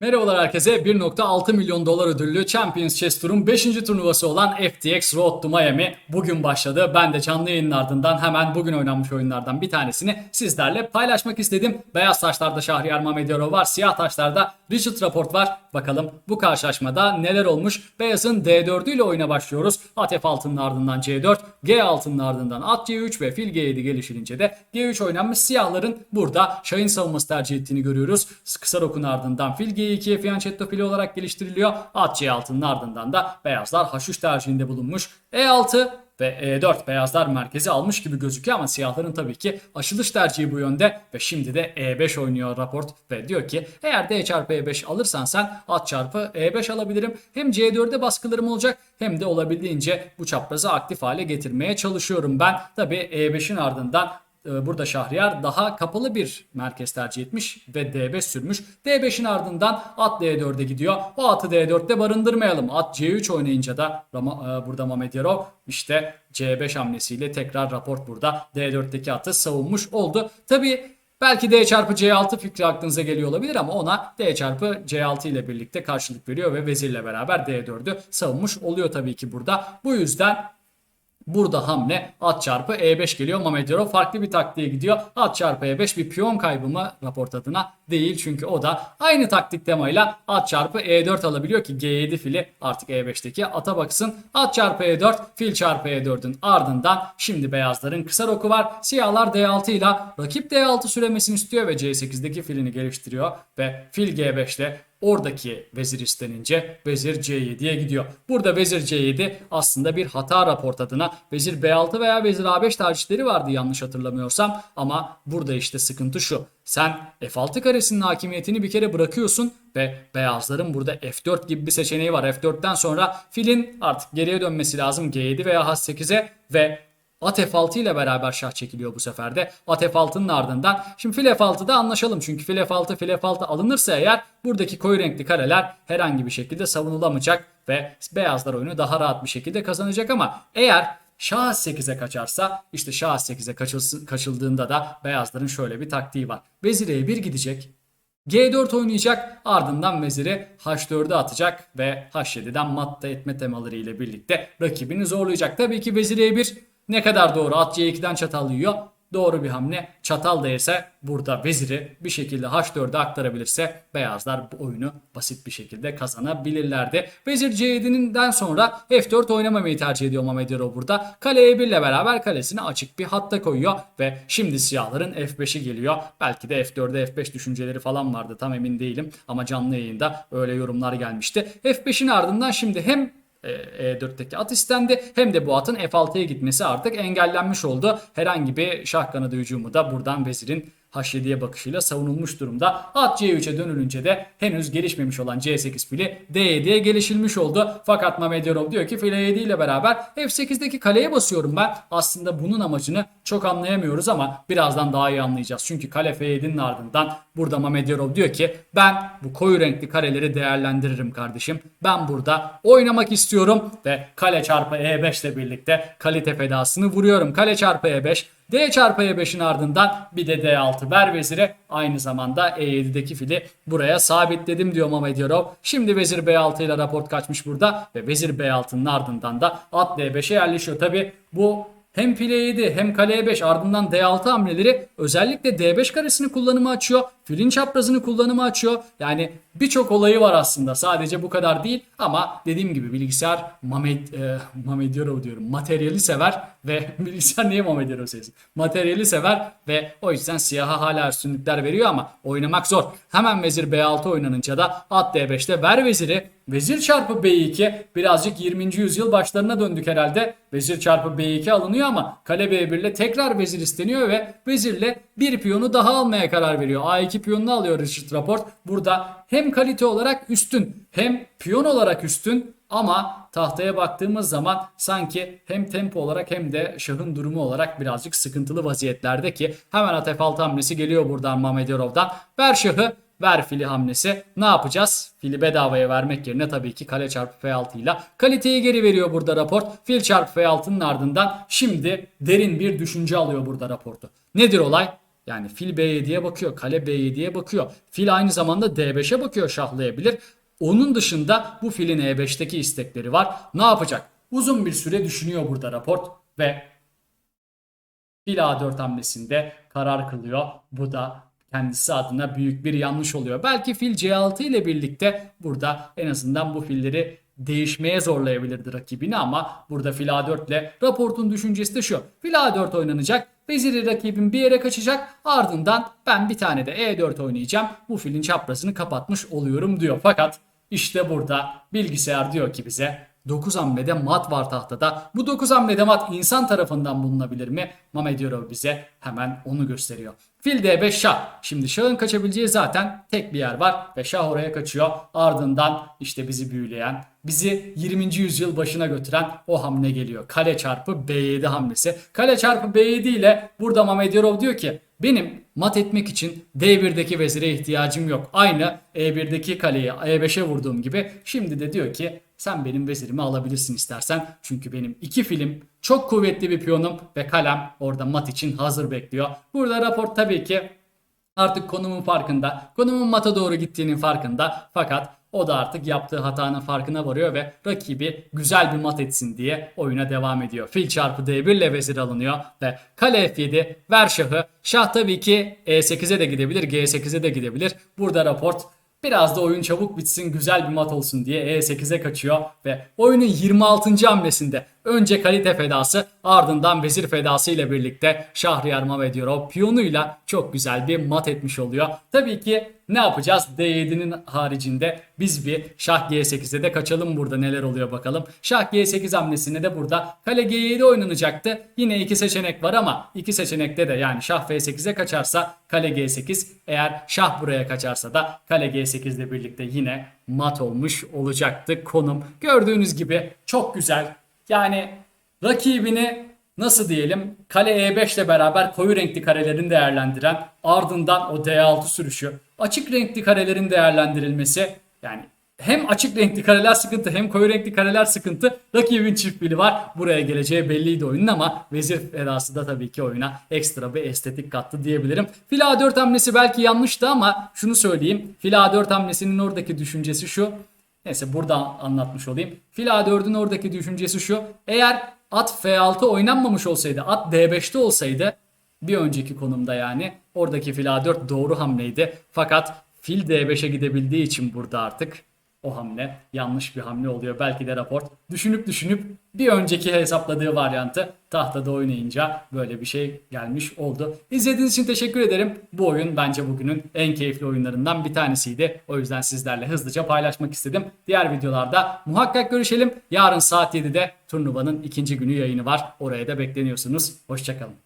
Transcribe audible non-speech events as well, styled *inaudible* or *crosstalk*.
Merhabalar herkese. 1.6 milyon dolar ödüllü Champions Chess Tour'un 5. turnuvası olan FTX Road to Miami bugün başladı. Ben de canlı yayının ardından hemen bugün oynanmış oyunlardan bir tanesini sizlerle paylaşmak istedim. Beyaz taşlarda Şahriyar Mamediyarov var. Siyah taşlarda Richard Rapport var. Bakalım bu karşılaşmada neler olmuş? Beyazın D4 ile oyuna başlıyoruz. At F6'nın ardından C4, G6'nın ardından at C3 ve fil G7 gelişilince de G3 oynanmış. Siyahların burada Şahin savunması tercih ettiğini görüyoruz. Kısa rokun ardından fil G2'ye fianchetto fili olarak geliştiriliyor. At C6'nın ardından da beyazlar H3 tercihinde bulunmuş. E6 ve E4 beyazlar merkezi almış gibi gözüküyor ama siyahların tabii ki açılış tercihi bu yönde ve şimdi de E5 oynuyor raport ve diyor ki eğer D çarpı E5 alırsan sen at çarpı E5 alabilirim. Hem C4'e baskılarım olacak hem de olabildiğince bu çaprazı aktif hale getirmeye çalışıyorum ben. Tabii E5'in ardından Burada Şahriyar daha kapalı bir merkez tercih etmiş ve D5 sürmüş. D5'in ardından at D4'e gidiyor. O atı D4'te barındırmayalım. At C3 oynayınca da e, burada Mamediyarov işte C5 hamlesiyle tekrar raport burada D4'teki atı savunmuş oldu. Tabi Belki D çarpı C6 fikri aklınıza geliyor olabilir ama ona D çarpı C6 ile birlikte karşılık veriyor ve vezirle beraber D4'ü savunmuş oluyor tabii ki burada. Bu yüzden Burada hamle at çarpı E5 geliyor. Mamediyarov farklı bir taktiğe gidiyor. At çarpı E5 bir piyon kaybı mı raport adına? Değil çünkü o da aynı taktik temayla at çarpı E4 alabiliyor ki G7 fili artık E5'teki ata baksın. At çarpı E4 fil çarpı E4'ün ardından şimdi beyazların kısa roku var. Siyahlar D6 ile rakip D6 süremesini istiyor ve C8'deki filini geliştiriyor ve fil G5 ile Oradaki vezir istenince vezir C7'ye gidiyor. Burada vezir C7 aslında bir hata raport adına vezir B6 veya vezir A5 tercihleri vardı yanlış hatırlamıyorsam. Ama burada işte sıkıntı şu. Sen F6 karesinin hakimiyetini bir kere bırakıyorsun ve beyazların burada F4 gibi bir seçeneği var. F4'ten sonra filin artık geriye dönmesi lazım G7 veya H8'e ve At F6 ile beraber şah çekiliyor bu sefer de. At F6'nın ardından. Şimdi fil F6'da anlaşalım. Çünkü fil F6 fil F6 alınırsa eğer buradaki koyu renkli kareler herhangi bir şekilde savunulamayacak ve beyazlar oyunu daha rahat bir şekilde kazanacak ama eğer Şah 8'e kaçarsa işte Şah 8'e kaçılsın, kaçıldığında da beyazların şöyle bir taktiği var. Vezir E1 gidecek. G4 oynayacak ardından veziri H4'e atacak ve H7'den matta etme temaları ile birlikte rakibini zorlayacak. Tabii ki vezir E1 ne kadar doğru at C2'den çatal yiyor. Doğru bir hamle. Çatal değse burada veziri bir şekilde H4'e aktarabilirse beyazlar bu oyunu basit bir şekilde kazanabilirlerdi. Vezir C7'den sonra F4 oynamamayı tercih ediyor Mamediyarov burada. Kale E1 ile beraber kalesini açık bir hatta koyuyor ve şimdi siyahların F5'i geliyor. Belki de F4'e F5 düşünceleri falan vardı tam emin değilim ama canlı yayında öyle yorumlar gelmişti. F5'in ardından şimdi hem e4'teki at istendi. Hem de bu atın F6'ya gitmesi artık engellenmiş oldu. Herhangi bir şah kanadı hücumu da buradan vezirin H7'ye bakışıyla savunulmuş durumda. At C3'e dönülünce de henüz gelişmemiş olan C8 fili D7'ye gelişilmiş oldu. Fakat Mamediyarov diyor ki fil E7 ile beraber F8'deki kaleye basıyorum ben. Aslında bunun amacını çok anlayamıyoruz ama birazdan daha iyi anlayacağız. Çünkü kale F7'nin ardından burada Mamediyarov diyor ki ben bu koyu renkli kareleri değerlendiririm kardeşim. Ben burada oynamak istiyorum ve kale çarpı E5 ile birlikte kalite fedasını vuruyorum. Kale çarpı E5 D çarpı E5'in ardından bir de D6 ver vezire. Aynı zamanda E7'deki fili buraya sabitledim diyor Mamediyarov. Şimdi vezir B6 ile raport kaçmış burada ve vezir B6'nın ardından da at D5'e yerleşiyor. Tabi bu hem file 7 hem kale 5 ardından D6 hamleleri özellikle D5 karesini kullanımı açıyor. Filin çaprazını kullanımı açıyor. Yani birçok olayı var aslında. Sadece bu kadar değil ama dediğim gibi bilgisayar Mamed, e, Mamediyarov diyorum. Materyali sever ve *laughs* bilgisayar niye Mamediyarov sevsin? Materyali sever ve o yüzden siyaha hala üstünlükler veriyor ama oynamak zor. Hemen vezir B6 oynanınca da at D5'te ver veziri. Vezir çarpı B2 birazcık 20. yüzyıl başlarına döndük herhalde. Vezir çarpı B2 alınıyor ama kale B1 ile tekrar vezir isteniyor ve vezirle bir piyonu daha almaya karar veriyor. A2 piyonunu alıyor Richard Rapport. Burada hem kalite olarak üstün hem piyon olarak üstün ama tahtaya baktığımız zaman sanki hem tempo olarak hem de şahın durumu olarak birazcık sıkıntılı vaziyetlerde ki hemen at F6 hamlesi geliyor buradan Mamedyarov'dan. Ver şahı ver fili hamlesi. Ne yapacağız? Fili bedavaya vermek yerine tabii ki kale çarpı F6 ile kaliteyi geri veriyor burada raport. Fil çarpı F6'nın ardından şimdi derin bir düşünce alıyor burada raportu. Nedir olay? Yani fil B7'ye bakıyor, kale B7'ye bakıyor. Fil aynı zamanda D5'e bakıyor şahlayabilir. Onun dışında bu filin E5'teki istekleri var. Ne yapacak? Uzun bir süre düşünüyor burada raport ve fil A4 hamlesinde karar kılıyor. Bu da kendisi adına büyük bir yanlış oluyor. Belki fil C6 ile birlikte burada en azından bu filleri değişmeye zorlayabilirdi rakibini ama burada fil A4 ile raportun düşüncesi de şu. Fil A4 oynanacak. Veziri rakibin bir yere kaçacak. Ardından ben bir tane de E4 oynayacağım. Bu filin çaprazını kapatmış oluyorum diyor. Fakat işte burada bilgisayar diyor ki bize 9 hamlede mat var tahtada. Bu 9 hamlede mat insan tarafından bulunabilir mi? Mamedyorov bize hemen onu gösteriyor. Fil D5 şah. Şimdi şahın kaçabileceği zaten tek bir yer var ve şah oraya kaçıyor. Ardından işte bizi büyüleyen, bizi 20. yüzyıl başına götüren o hamle geliyor. Kale çarpı B7 hamlesi. Kale çarpı B7 ile burada Mamedyorov diyor ki benim mat etmek için D1'deki vezire ihtiyacım yok. Aynı E1'deki kaleyi E5'e vurduğum gibi şimdi de diyor ki sen benim vezirimi alabilirsin istersen. Çünkü benim iki film çok kuvvetli bir piyonum ve kalem orada mat için hazır bekliyor. Burada rapor tabii ki artık konumun farkında. Konumun mata doğru gittiğinin farkında. Fakat o da artık yaptığı hatanın farkına varıyor ve rakibi güzel bir mat etsin diye oyuna devam ediyor. Fil çarpı D1 ile vezir alınıyor ve kale F7 ver şahı. Şah tabii ki E8'e de gidebilir G8'e de gidebilir. Burada raport Biraz da oyun çabuk bitsin güzel bir mat olsun diye E8'e kaçıyor ve oyunun 26. hamlesinde önce kalite fedası ardından vezir fedası ile birlikte Şahriyar Mamedyorov piyonuyla çok güzel bir mat etmiş oluyor. Tabii ki ne yapacağız? D7'nin haricinde biz bir şah G8'e de kaçalım burada neler oluyor bakalım. Şah G8 hamlesinde de burada kale G7 oynanacaktı. Yine iki seçenek var ama iki seçenekte de yani şah F8'e kaçarsa kale G8 eğer şah buraya kaçarsa da kale G8 ile birlikte yine mat olmuş olacaktı konum. Gördüğünüz gibi çok güzel. Yani rakibini nasıl diyelim kale E5 ile beraber koyu renkli karelerini değerlendiren ardından o D6 sürüşü açık renkli karelerin değerlendirilmesi yani hem açık renkli kareler sıkıntı hem koyu renkli kareler sıkıntı. Rakibin çift bili var. Buraya geleceği belliydi oyunun ama vezir fedası da tabii ki oyuna ekstra bir estetik kattı diyebilirim. Fil A4 hamlesi belki yanlıştı ama şunu söyleyeyim. Fil A4 hamlesinin oradaki düşüncesi şu. Neyse burada anlatmış olayım. Fil A4'ün oradaki düşüncesi şu. Eğer at F6 oynanmamış olsaydı, at D5'te olsaydı bir önceki konumda yani oradaki fil A4 doğru hamleydi. Fakat fil D5'e gidebildiği için burada artık o hamle yanlış bir hamle oluyor. Belki de raport düşünüp düşünüp bir önceki hesapladığı varyantı tahtada oynayınca böyle bir şey gelmiş oldu. İzlediğiniz için teşekkür ederim. Bu oyun bence bugünün en keyifli oyunlarından bir tanesiydi. O yüzden sizlerle hızlıca paylaşmak istedim. Diğer videolarda muhakkak görüşelim. Yarın saat 7'de turnuvanın ikinci günü yayını var. Oraya da bekleniyorsunuz. Hoşçakalın.